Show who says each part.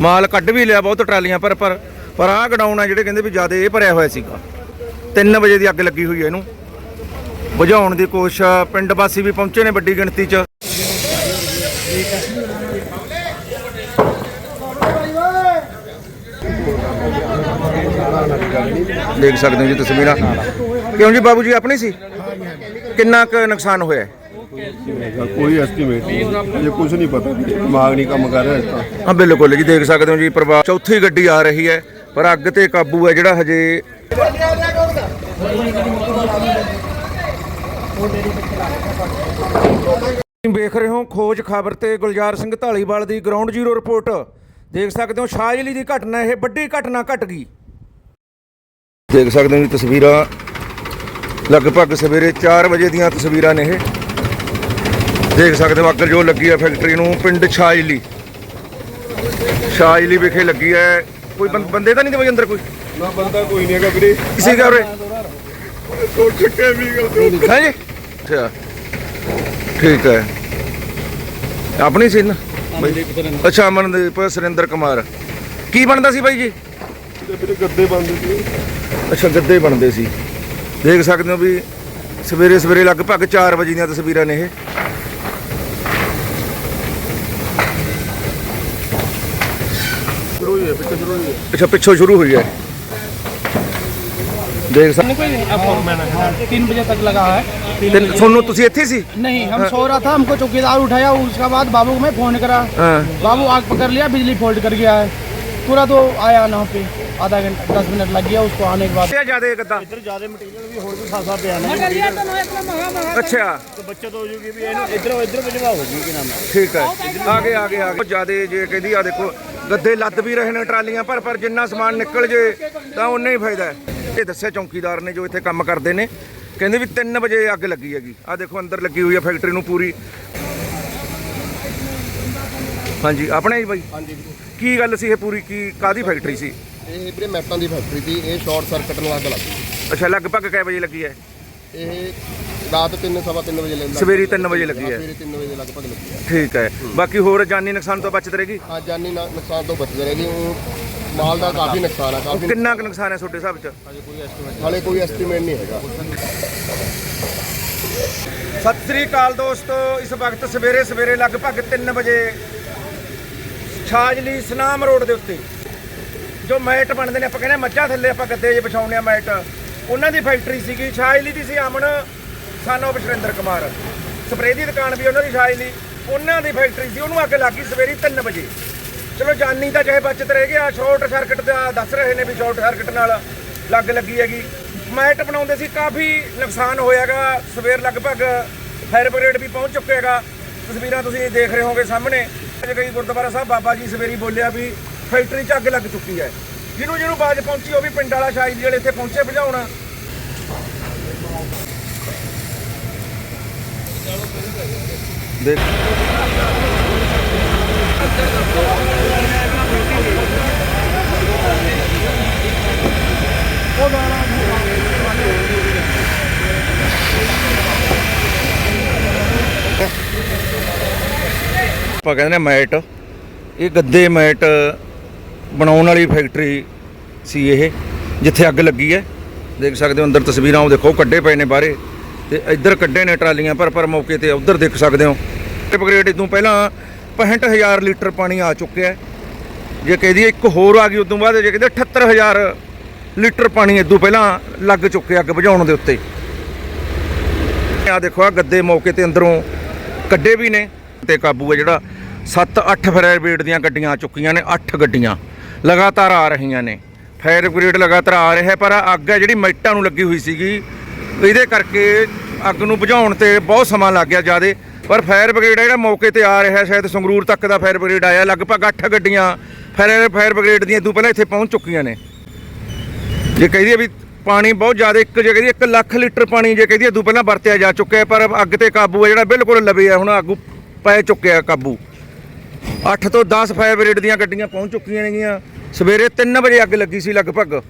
Speaker 1: ਮਾਲ ਕੱਢ ਵੀ ਲਿਆ ਬਹੁਤ ਟਰਾਲੀਆਂ, ਪਰ ਪਰ ਪਰ ਆਹ ਗਡਾਊਨ ਆ ਜਿਹੜੇ ਕਹਿੰਦੇ ਵੀ ਜ਼ਿਆਦਾ ਇਹ ਭਰਿਆ ਹੋਇਆ ਸੀਗਾ। 3 ਵਜੇ ਦੀ ਅੱਗ ਲੱਗੀ ਹੋਈ ਹੈ ਇਹਨੂੰ। ਬੁਝਾਉਣ ਦੀ ਕੋਸ਼ਿਸ਼ ਪਿੰਡ ਵਾਸੀ ਵੀ ਪਹੁੰਚੇ ਨੇ ਵੱਡੀ ਗਿਣਤੀ 'ਚ। ਦੇਖ ਸਕਦੇ ਹੋ ਜੀ ਤਸਵੀਰਾਂ। ਕਿਉਂ ਜੀ ਬਾਬੂ ਜੀ, ਆਪਣੀ ਸੀ? ਕਿੰਨਾ ਕੁ ਨੁਕਸਾਨ ਹੋਇਆ?
Speaker 2: ਕੋਈ ਐਸਟੀਮੇਟ ਨਹੀਂ। ਇਹ ਕੁਝ ਨਹੀਂ ਪਤਾ, ਦਿਮਾਗ ਨਹੀਂ ਕੰਮ ਕਰ ਰਿਹਾ ਇਸ ਤਾਂ
Speaker 1: ਹਾਂ, ਬਿਲਕੁਲ ਜੀ, ਦੇਖ ਸਕਦੇ ਹੋ ਜੀ, ਪਰਿਵਾਰ ਚੌਥੀ ਗੱਡੀ ਆ ਰਹੀ ਹੈ, ਪਰ ਅੱਗ ਤੇ ਕਾਬੂ ਹੈ ਜਿਹੜਾ ਹਜੇ ਤੁਸੀਂ ਵੇਖ ਰਹੇ ਹੋ ਖੋਜ ਖਬਰ ਤੇ ਗੁਲਜ਼ਾਰ ਸਿੰਘ ਢਾਲੀਵਾਲ ਦੀ ਗਰਾਊਂਡ ਜ਼ੀਰੋ ਰਿਪੋਰਟ ਦੇਖ ਸਕਦੇ ਹੋ ਸ਼ਾਜਲੀ ਦੀ ਘਟਨਾ, ਇਹ ਵੱਡੀ ਘਟਨਾ ਘਟ ਗਈ। ਦੇਖ ਸਕਦੇ ਹੋ ਜੀ ਤਸਵੀਰਾਂ। ਲਗਭਗ ਸਵੇਰੇ 4 ਵਜੇ ਦੀਆਂ ਤਸਵੀਰਾਂ ਨੇ ਇਹ। ਦੇਖ ਸਕਦੇ ਹੋ ਅੱਗ ਜੋ ਲੱਗੀ ਹੈ ਫੈਕਟਰੀ ਨੂੰ ਪਿੰਡ ਛਾਜਲੀ ਛਾਜਲੀ ਵਿਖੇ ਲੱਗੀ ਹੈ। ਕੋਈ ਬੰ- ਬੰਦੇ ਤਾਂ ਨਹੀਂ ਤੇ ਬਈ ਅੰਦਰ ਕੋਈ?
Speaker 2: ਨਾ ਬੰਦਾ ਕੋਈ ਨਹੀਂ ਹੈਗਾ ਵੀਰੇ।
Speaker 1: ਕਿਸੇ ਦਾ ਉਰੇ?
Speaker 2: ਤੋਂ ਚੱਕੇ ਵੀ ਗੱਲ
Speaker 1: ਹੈ ਜੀ? ਅੱਛਾ। ਠੀਕ ਹੈ। ਆਪਣੀ ਸੀ ਨਾ? ਅੱਛਾ ਅਮਨਦੀਪ ਸੁਰਿੰਦਰ ਕੁਮਾਰ। ਕੀ ਬਣਦਾ ਸੀ ਬਾਈ ਜੀ?
Speaker 2: ਵੀਰੇ ਗੱਦੇ ਬੰਦ ਸੀ।
Speaker 1: ਅੱਛਾ ਗੱਦੇ ਬਣਦੇ ਸੀ। ਦੇਖ ਸਕਦੇ ਹੋ ਵੀ ਸਵੇਰੇ ਸਵੇਰੇ ਲਗਭਗ 4 ਵਜੇ ਦੀਆਂ ਤਸਵੀਰਾਂ ਨੇ ਇਹ।
Speaker 2: ਸ਼ੁਰੂ ਹੋਈ ਹੈ ਪਿੱਛੇ ਸ਼ੁਰੂ ਹੋਈ ਹੈ
Speaker 1: ਅੱਛਾ ਪਿੱਛੋਂ ਸ਼ੁਰੂ ਹੋਈ ਹੈ ਦੇਖ ਸਕਦੇ
Speaker 3: तीन बजे तक लगा है
Speaker 1: ਤੇ ਤੁਹਾਨੂੰ ਤੁਸੀਂ ਇੱਥੇ ਸੀ
Speaker 3: नहीं हम सो रहा था हमको चौकीदार उठाया उसके बाद बाबू को मैं फोन करा
Speaker 1: ਹਾਂ
Speaker 3: बाबू आग पकड़ लिया बिजली फॉल्ट कर गया है पूरा तो आया ना पे आधा घंटा दस मिनट लग गया उसको आने के बाद
Speaker 1: ਕਿਆ ਜਿਆਦਾ ਗੱਦਾ
Speaker 4: ਇੱਧਰ ਜਿਆਦਾ ਮਟੀਰੀਅਲ ਵੀ ਹੋਰ ਵੀ ਖਾਸਾ ਪਿਆ ਨਾ
Speaker 1: ਅੱਛਾ
Speaker 4: ਤੇ ਬੱਚਤ ਹੋ ਜੂਗੀ ਵੀ ਇਹਨੂੰ ਇੱਧਰੋਂ ਇੱਧਰ ਭਜਵਾ ਹੋ ਗਈ ਕਿ ਨਾਮ ਹੈ
Speaker 1: ਠੀਕ ਹੈ ਆ ਗਏ ਆ ਗਏ ਆ ਗਏ ਜਿਆਦੇ ਜੇ ਕਹਿੰਦੀ ਆ ਦੇਖੋ ਗੱਦੇ ਲੱਦ ਵੀ ਰਹੇ ਨੇ ਟਰਾਲੀਆਂ ਪਰ ਪਰ ਜਿੰਨਾ ਸਮਾਨ ਨਿਕਲ ਜੇ ਤਾਂ ਉਨਾ ਹੀ ਫਾਇਦਾ ਹੈ। ਇਹ ਦੱਸਿਆ ਚੌਕੀਦਾਰ ਨੇ ਜੋ ਇੱਥੇ ਕੰਮ ਕਰਦੇ ਨੇ। ਕਹਿੰਦੇ ਵੀ 3 ਵਜੇ ਅੱਗ ਲੱਗੀ ਹੈਗੀ। ਆ ਦੇਖੋ ਅੰਦਰ ਲੱਗੀ ਹੋਈ ਹੈ ਫੈਕਟਰੀ ਨੂੰ ਪੂਰੀ। ਹਾਂਜੀ ਆਪਣੇ ਹੀ ਬਾਈ?
Speaker 5: ਹਾਂਜੀ।
Speaker 1: ਕੀ ਗੱਲ ਸੀ ਇਹ ਪੂਰੀ? ਕੀ ਕਾਦੀ ਫੈਕਟਰੀ ਸੀ?
Speaker 5: ਇਹ ਵੀਰੇ ਮੈਟਾਂ ਦੀ ਫੈਕਟਰੀ ਸੀ। ਇਹ ਸ਼ਾਰਟ ਸਰਕਟ ਨਾਲ ਅੱਗ ਲੱਗ ਗਈ।
Speaker 1: ਅੱਛਾ ਲਗਭਗ ਕਿੰਨੇ ਵਜੇ ਲੱਗੀ ਹੈ?
Speaker 5: ਇਹ ਰਾਤ 3 ਸਵਾ 3 ਵਜੇ ਲੱਗੀ
Speaker 1: ਸਵੇਰੇ ਤਿੰਨ ਵਜੇ ਲੱਗੀ ਹੈ।
Speaker 5: ਸਵੇਰੇ 3 ਵਜੇ ਲਗਭਗ ਲੱਗੀ ਹੈ।
Speaker 1: ਠੀਕ ਹੈ। ਬਾਕੀ ਹੋਰ ਜਾਨੀ ਨੁਕਸਾਨ ਤੋਂ ਬਚਤ ਰਹੇਗੀ?
Speaker 5: ਆ ਜਾਨੀ ਨਾ- ਨੁਕਸਾਨ ਤੋਂ ਬਚਦੇ ਰਹੇਗੀ। ਉਹ ਮਾਲ ਦਾ ਕਾਫੀ ਨੁਕਸਾਨ ਆ ਕਾਫੀ
Speaker 1: ਕਿੰਨਾ ਕੁ ਨੁਕਸਾਨ ਹੈ ਤੁਹਾਡੇ ਹਿਸਾਬ 'ਚ?
Speaker 5: ਹਾਲੇ ਕੋਈ ਐਸਟੀਮੇਟ ਨਹੀਂ ਹੈਗਾ।
Speaker 1: ਸਤਿ ਸ੍ਰੀ ਅਕਾਲ ਦੋਸਤੋ ਇਸ ਵਕਤ ਸਵੇਰੇ ਸਵੇਰੇ ਲਗਭਗ 3 ਵਜੇ ਛਾਜਲੀ ਸਨਾਮ ਰੋਡ ਦੇ ਉੱਤੇ ਜੋ ਮੈਟ ਬਣਦੇ ਨੇ ਆਪਾਂ ਕਹਿੰਦੇ ਮੱਝਾਂ ਥੱਲੇ ਆਪਾਂ ਗੱਦੇ ਜੇ ਵਿਛਾਉਂਦੇ ਆ ਮੈਟ ਉਹਨਾਂ ਦੀ ਫੈਕਟਰੀ ਸੀਗੀ। ਛਾਜਲੀ ਦੀ ਸੀ ਅਮਨ ਸਾਨੋ ਬਸ਼ਰਿੰਦਰ ਕੁਮਾਰ। ਸਪਰੇਅ ਦੀ ਦੁਕਾਨ ਵੀ ਉਹਨਾਂ ਦੀ ਛਾਜਲੀ ਉਹਨਾਂ ਦੀ ਫੈਕਟਰੀ ਸੀ, ਉਹਨੂੰ ਅੱਗ ਲੱਗੀ ਸਵੇਰੀ 3 ਵਜੇ। ਚਲੋ ਜਾਨੀ ਤਾਂ ਚਾਹੇ ਬਚਤ ਰਹਿ ਗਿਆ, ਸ਼ਾਰਟ ਸਰਕਟ ਦਾ ਦੱਸ ਰਹੇ ਨੇ ਵੀ ਸ਼ਾਰਟ ਸਰਕਟ ਨਾਲ ਲੱਗ ਲੱਗੀ ਹੈਗੀ। ਮੈਟ ਬਣਾਉਂਦੇ ਸੀ, ਕਾਫੀ ਨੁਕਸਾਨ ਹੋਇਆਗਾ। ਸਵੇਰ ਲਗਭਗ ਫਾਇਰ ਬ੍ਰਿਗੇਡ ਵੀ ਪਹੁੰਚ ਚੁੱਕੇਗਾ ਤਸਵੀਰਾਂ ਤੁਸੀਂ ਦੇਖ ਰਹੇ ਹੋਗੇ ਸਾਹਮਣੇ। ਅੱਜ ਗਈ ਗੁਰਦੁਆਰਾ ਸਾਹਿਬ ਬਾਬਾ ਜੀ ਸਵੇਰੀ ਬੋਲਿਆ ਵੀ ਫੈਕਟਰੀ 'ਚ ਅੱਗ ਲੱਗ ਚੁੱਕੀ ਹੈ। ਜਿਹਨੂੰ ਜਿਹਨੂੰ ਬਾਜ ਪਹੁੰਚੀ, ਉਹ ਵੀ ਪਿੰਡ ਵਾਲਾ ਸ਼ਾਇਦ ਜਿਹੜੇ ਇੱਥੇ ਪਹੁੰਚੇ ਬੁਝਾਉਣ ਦੇਖ। ਆਪਾਂ ਕਹਿੰਦੇ ਨੇ ਮੈਟ। ਇਹ ਗੱਦੇ ਮੈਟ ਬਣਾਉਣ ਵਾਲੀ ਫੈਕਟਰੀ ਸੀ ਇਹ, ਜਿੱਥੇ ਅੱਗ ਲੱਗੀ ਹੈ। ਦੇਖ ਸਕਦੇ ਹੋ ਅੰਦਰ ਤਸਵੀਰਾਂ, ਉਹ ਦੇਖੋ ਕੱਢੇ ਪਏ ਨੇ ਬਾਹਰੇ। ਤੇ ਇੱਧਰ ਕੱਢੇ ਨੇ ਟਰਾਲੀਆਂ ਪਰ ਪਰ ਮੌਕੇ ਤੇ ਉੱਧਰ ਦੇਖ ਸਕਦੇ ਹੋ। ਅਪਗ੍ਰੇਡ ਤੋਂ ਪਹਿਲਾਂ 65000 ਲੀਟਰ ਪਾਣੀ ਆ ਚੁੱਕਿਆ ਹੈ। ਜੇ ਕਹਦੀ ਇੱਕ ਹੋਰ ਆ ਗਈ, ਉਦੋਂ ਬਾਅਦ ਜੇ ਕਹਿੰਦੇ 78000 ਲੀਟਰ ਪਾਣੀ ਇਦੋਂ ਪਹਿਲਾਂ ਲੱਗ ਚੁੱਕਿਆ ਅੱਗ ਬੁਝਾਉਣ ਦੇ ਉੱਤੇ। ਆ ਦੇਖੋ, ਆ ਗੱਦੇ ਮੌਕੇ ਤੇ ਅੰਦਰੋਂ ਕੱਢੇ ਵੀ ਨੇ ਤੇ ਕਾਬੂ ਹੈ ਜਿਹੜਾ 7-8 ਫਾਇਰ ਬ੍ਰਿਗੇਡ ਦੀਆਂ ਗੱਡੀਆਂ ਆ ਚੁੱਕੀਆਂ ਨੇ 8 ਗੱਡੀਆਂ ਲਗਾਤਾਰ ਆ ਰਹੀਆਂ ਨੇ। ਫਾਇਰ ਬ੍ਰਿਗੇਡ ਲਗਾਤਾਰ ਆ ਰਿਹਾ ਪਰ ਅੱਗ ਹੈ ਜਿਹੜੀ ਮੈਟਾਂ ਨੂੰ ਲੱਗੀ ਹੋਈ ਸੀਗੀ। ਇਹਦੇ ਕਰਕੇ ਅੱਗ ਨੂੰ ਬੁਝਾਉਣ ਤੇ ਬਹੁਤ ਸਮਾਂ ਲੱਗ ਗਿਆ, ਜ਼ਿਆਦਾ ਪਰ ਫਾਇਰ ਬ੍ਰਿਗੇਡ ਜਿਹੜਾ ਮੌਕੇ ਤੇ ਆ ਰਿਹਾ ਸ਼ਾਇਦ ਸੰਗਰੂਰ ਤੱਕ ਦਾ ਫਾਇਰ ਬ੍ਰਿਗੇਡ ਆਇਆ, ਲਗਭਗ 8 ਗੱਡੀਆਂ ਫਾਇਰ ਫਾਇਰ ਬ੍ਰਿਗੇਡ ਦੀਆਂ ਤੋਂ ਪਹਿਲਾਂ ਇੱਥੇ ਪਹੁੰਚ ਚੁੱਕੀਆਂ ਨੇ। ਜੇ ਕਹਦੀ ਵੀ ਪਾਣੀ ਬਹੁਤ ਜ਼ਿਆਦਾ, ਇੱਕ ਜੇ ਕਹਦੀ 1 ਲੱਖ ਲੀਟਰ ਪਾਣੀ ਜੇ ਕਹਦੀ ਤੋਂ ਪਹਿਲਾਂ ਵਰਤਿਆ ਜਾ ਚੁੱਕਿਆ, ਪਰ ਅੱਗ ਤੇ ਕਾਬੂ ਹੈ ਜਿਹੜਾ ਬਿਲਕੁਲ ਲਵੇ ਹੈ ਹੁਣ ਅੱਗ ਪੈ ਚੁੱਕਿਆ ਕਾਬੂ। 8 ਤੋਂ 10 ਫਾਇਰ ਬ੍ਰਿਗੇਡ ਦੀਆਂ ਗੱਡੀਆਂ ਪਹੁੰਚ ਚੁੱਕੀਆਂ ਨੇਗੀਆਂ। ਸਵੇਰੇ 3 ਵਜੇ ਅੱਗ ਲੱਗੀ ਸੀ ਲਗਭਗ।